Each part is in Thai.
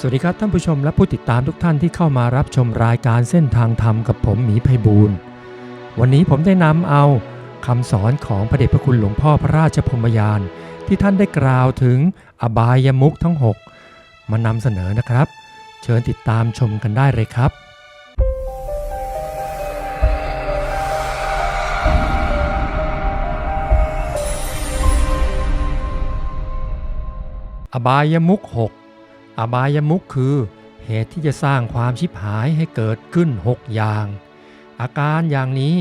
สวัสดีครับท่านผู้ชมและผู้ติดตามทุกท่านที่เข้ามารับชมรายการเส้นทางธรรมกับผมหมีไพบูลวันนี้ผมได้นำเอาคำสอนของพระเดชพระคุณหลวงพ่อพระราชพรหมยาน ที่ท่านได้กล่าวถึงอบายมุขทั้ง 6 มานำเสนอนะครับ เชิญติดตามชมกันได้เลยครับอบายมุขหก อบายมุขคือ เหตุที่จะสร้างความชิบหายให้เกิดขึ้น 6 อย่าง อาการอย่างนี้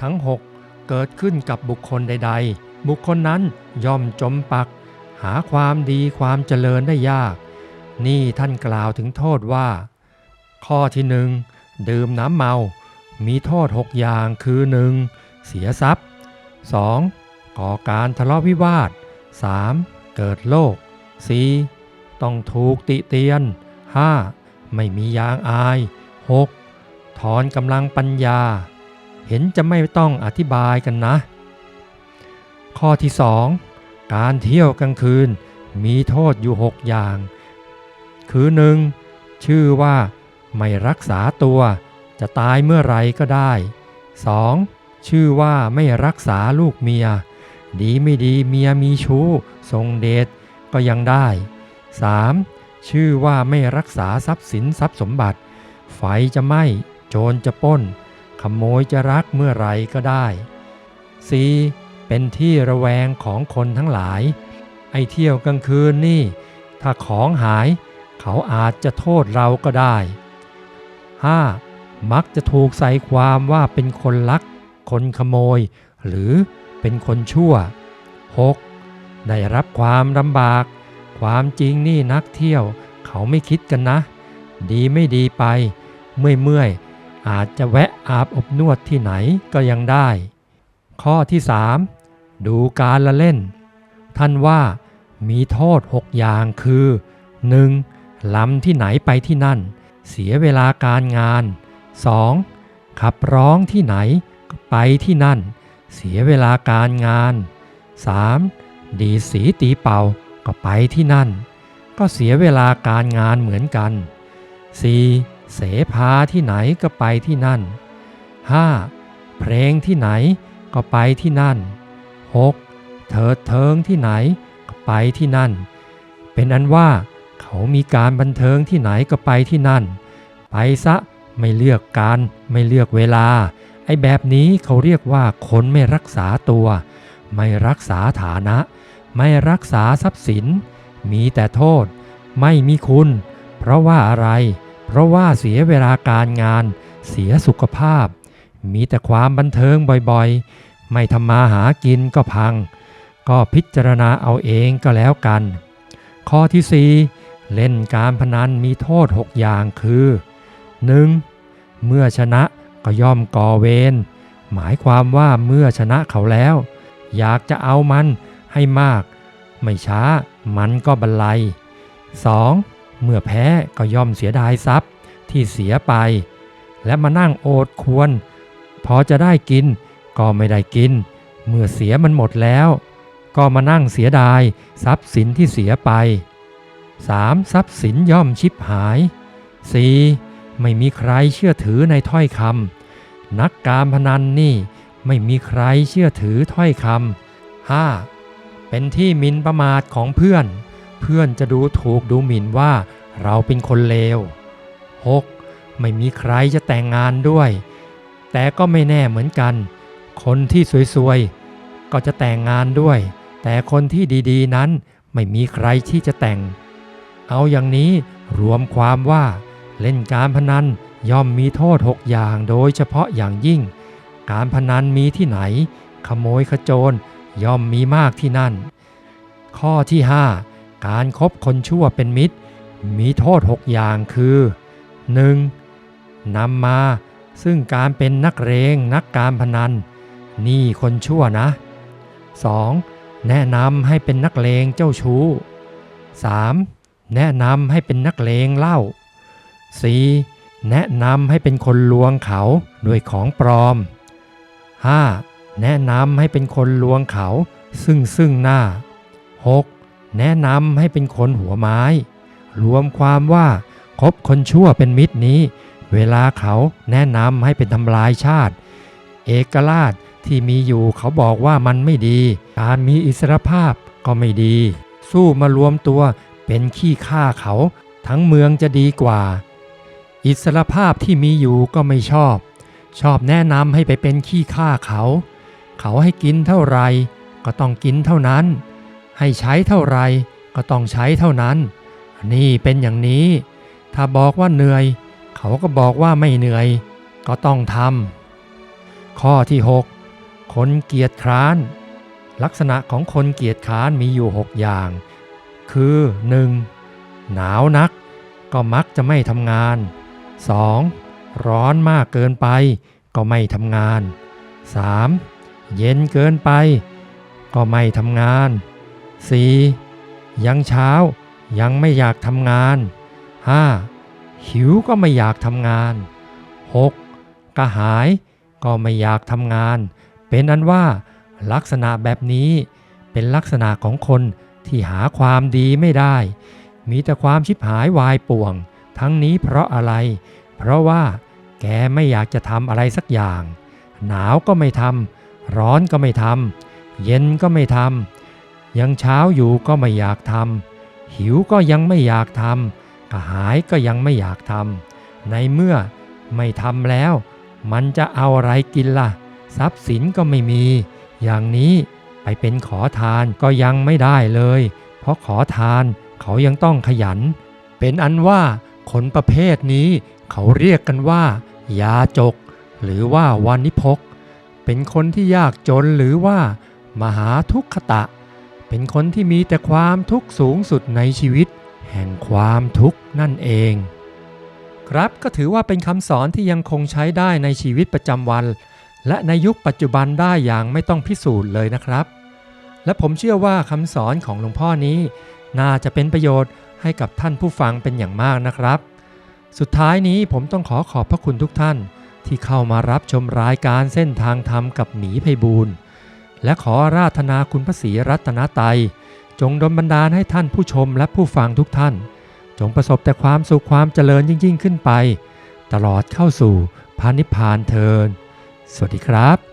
ทั้ง 6 เกิดขึ้นกับบุคคลใด ๆ บุคคลนั้นย่อมจมปัก หาความดีความเจริญได้ยาก นี่ท่านกล่าวถึงโทษว่า ข้อที่หนึ่งดื่มน้ำเมา มีโทษ 6 อย่างคือ 1. เสียทรัพย์ 2. ก่อการทะเลาะวิวาท 3. เกิดโรค 4. ต้องถูกติเตียน 5. ไม่มียางอาย 6. ถอนกำลังปัญญา เห็นจะไม่ต้องอธิบายกันนะ ข้อที่ 2 การเที่ยวกลางคืนมีโทษอยู่ 6 อย่าง คือ 1. ชื่อว่า ไม่รักษาตัว จะตายเมื่อไรก็ได้ 2. ชื่อว่าไม่รักษาลูกเมีย ดีไม่ดีเมียมีชู้ทรงเดชก็ยังได้ 3. ชื่อว่าไม่รักษาทรัพย์สินทรัพย์สมบัติ ไฟจะไหม้ โจรจะป้น ขโมยจะรักเมื่อไรก็ได้ 4. เป็นที่ระแวงของคนทั้งหลาย ไอเที่ยวกลางคืนนี่ ถ้าของหาย เขาอาจจะโทษเราก็ได้ 5. มักจะถูกใส่ความว่าเป็นคนลัก คนขโมย หรือเป็นคนชั่ว 6. ได้รับความลำบาก ความจริงนี่นักเที่ยวเขาไม่คิดกันนะ ดีไม่ดีไป เมื่อยเมื่อยอาจจะแวะอาบอบนวดที่ไหนก็ยังได้ ข้อที่ 3 ดูการละเล่น ท่านว่ามีโทษ 6 อย่างคือ 1. ลำที่ไหนไปที่นั่น เสียเวลาการงาน 2. ขับร้องที่ไหนก็ไปที่นั่น เสียเวลาการงาน 3. ดีสีตีเป่า ก็ไปที่นั่น ก็เสียเวลาการงานเหมือนกัน 4. เสภาที่ไหนก็ไปที่นั่น 5. เพลงที่ไหนก็ไปที่นั่น 6. เถิดเทิงที่ไหนก็ไปที่นั่น เป็นอันว่าเขามีการบันเทิงที่ไหนก็ไปที่นั่น ไปซะไม่เลือกการไม่เลือกเวลา ไอ้แบบนี้เขาเรียกว่าคนไม่รักษาตัว ไม่รักษาฐานะ ไม่รักษาทรัพย์สิน มีแต่โทษ ไม่มีคุณ เพราะว่าอะไร เพราะว่าเสียเวลาการงาน เสียสุขภาพ มีแต่ความบันเทิงบ่อยๆ ไม่ทำมาหากินก็พัง ก็พิจารณาเอาเองก็แล้วกัน ข้อที่ 4 เล่นการพนันมีโทษ 6 อย่างคือ 1. เมื่อชนะก็ย่อมก่อเวรหมายความว่าเมื่อชนะเขาแล้ว อยากจะเอามัน ให้มาก ไม่ช้ามันก็บรรลัย 2. เมื่อแพ้ก็ย่อมเสียดายทรัพย์ที่เสียไป และมานั่งโอดควร พอจะได้กินก็ไม่ได้กิน เมื่อเสียมันหมดแล้ว ก็มานั่งเสียดายทรัพย์สินที่เสียไป 3. ทรัพย์สินย่อมชิบหาย 4. ไม่มีใครเชื่อถือในถ้อยคำนักการพนันนี่ไม่มีใครเชื่อถือถ้อยคำ 5. เป็นที่หมินประมาทของเพื่อน เพื่อนจะดูถูกดูหมิ่นว่าเราเป็นคนเลว 6. ไม่มีใครจะแต่งงานด้วย แต่ก็ไม่แน่เหมือนกัน คนที่สวยๆ ก็จะแต่งงานด้วย แต่คนที่ดีๆนั้นไม่มีใครที่จะแต่ง เอาอย่างนี้รวมความว่า เล่นการพนันย่อมมีโทษ6อย่างโดยเฉพาะอย่างยิ่ง การพนันมีที่ไหน ขโมยขโจร ย่อมมีมากที่นั่น ข้อที่ 5 การครบคนชั่วเป็นมิตร มีโทษ 6 อย่างคือ 1. นำมาซึ่งการเป็นนักเรงนักการพนัน นี่คนชั่วนะ 2. แนะนำให้เป็นนักเลงเจ้าชู้ 3. แนะนำให้เป็นนักเลงเล้า 4. แนะนำให้เป็นคนลวงเขาด้วยของปลอม 5. แนะนำให้เป็นคนลวงเขาซึ่งซึ่งหน้า 6. แนะนำให้เป็นคนหัวไม้ รวมความว่าคบคนชั่วเป็นมิตรนี้ เวลาเขาแนะนำให้เป็นทำลายชาติ เอกราชที่มีอยู่เขาบอกว่ามันไม่ดี การมีอิสรภาพก็ไม่ดี สู้มารวมตัวเป็นขี้ข้าเขา ทั้งเมืองจะดีกว่า อิสรภาพที่มีอยู่ก็ไม่ชอบ ชอบแนะนำให้ไปเป็นขี้ข้าเขา เขาให้กินเท่าไรก็ต้องกินเท่านั้น ให้ใช้เท่าไรก็ต้องใช้เท่านั้น นี่เป็นอย่างนี้ ถ้าบอกว่าเหนื่อย เขาก็บอกว่าไม่เหนื่อย ก็ต้องทำข้อที่ 6 คนเกียจคร้าน ลักษณะของคนเกียจคร้านมีอยู่ 6 อย่าง คือ 1. หนาวนัก ก็มักจะไม่ทำงาน 2. ร้อนมากเกินไปก็ไม่ทำงาน 3. เย็นเกินไป ก็ไม่ทำงาน 4. ยังเช้ายังไม่อยากทำงาน 5. หิวก็ไม่อยากทำงาน 6. กระหายก็ไม่อยากทำงาน เป็นอันว่าลักษณะแบบนี้เป็นลักษณะของคนที่หาความดีไม่ได้ มีแต่ความชิบหายวายป่วง ทั้งนี้เพราะอะไร เพราะว่าแกไม่อยากจะทำอะไรสักอย่าง หนาวก็ไม่ทำ ร้อนก็ไม่ทำเย็นก็ไม่ทำยังเช้าอยู่ก็ไม่อยากทำหิวก็ยังไม่อยากทำกระหายก็ยังไม่อยากทำในเมื่อไม่ทำแล้ว มันจะเอาอะไรกินล่ะ ทรัพย์สินก็ไม่มี อย่างนี้ไปเป็นขอทานก็ยังไม่ได้เลย เพราะขอทานเขายังต้องขยัน เป็นอันว่าคนประเภทนี้เขาเรียกกันว่า ยาจก หรือว่าวานิพก เป็นคนที่ยากจนหรือว่า มหาทุกขตะ เป็นคนที่มีแต่ความทุกข์สูงสุดในชีวิต แห่งความทุกข์นั่นเอง ครับก็ถือว่าเป็นคำสอนที่ยังคงใช้ได้ในชีวิตประจำวัน และในยุคปัจจุบันได้อย่างไม่ต้องพิสูจน์เลยนะครับ และผมเชื่อว่าคำสอนของหลวงพ่อนี้ น่าจะเป็นประโยชน์ให้กับท่านผู้ฟังเป็นอย่างมากนะครับ สุดท้ายนี้ผมต้องขอขอบพระคุณทุกท่าน ที่เข้ามารับชมรายการเส้นทางธรรมกับหมีไพบูลย์และขอราธนาคุณพระศรีรัตนตยจงดลบันดาลให้ท่านผู้ชมและผู้ฟังทุกท่าน จงประสบแต่ความสุขความเจริญยิ่ง ๆ ขึ้นไป ตลอดเข้าสู่พานิพานเทิน สวัสดีครับ